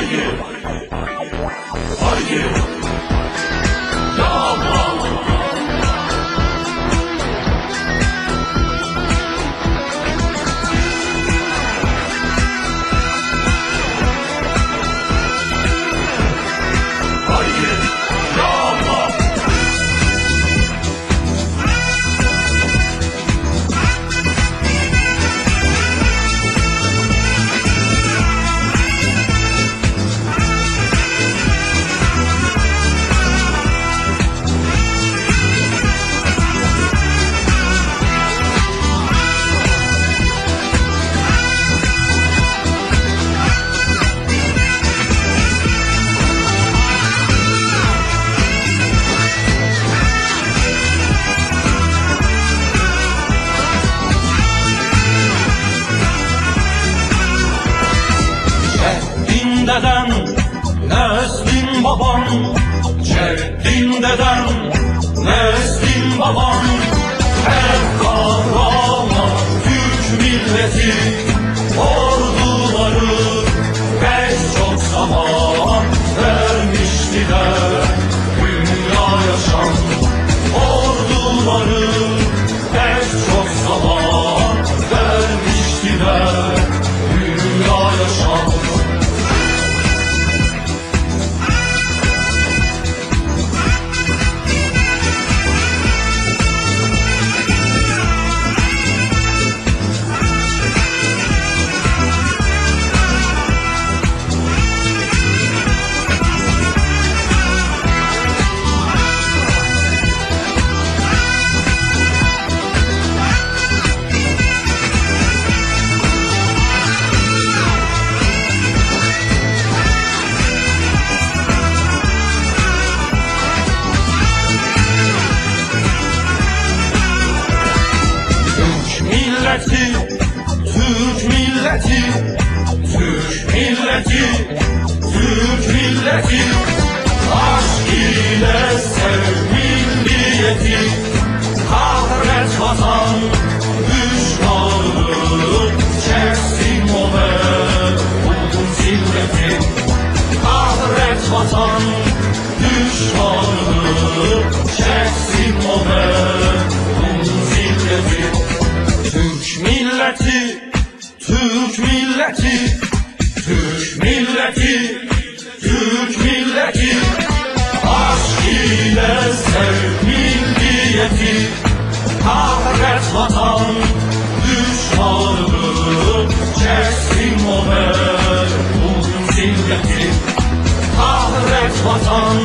Are you? Are you? Baban Ceddin deden, neslin baban milleti, Türk milleti, Türk milleti, Türk milleti. Aşk ile sev milliyeti milleti, Türk milleti, Türk milleti, Türk milleti. Aşk ile sev milliyeti Kahret vatan düşmanlığı Çeksin o uzun zilleti Kahret vatan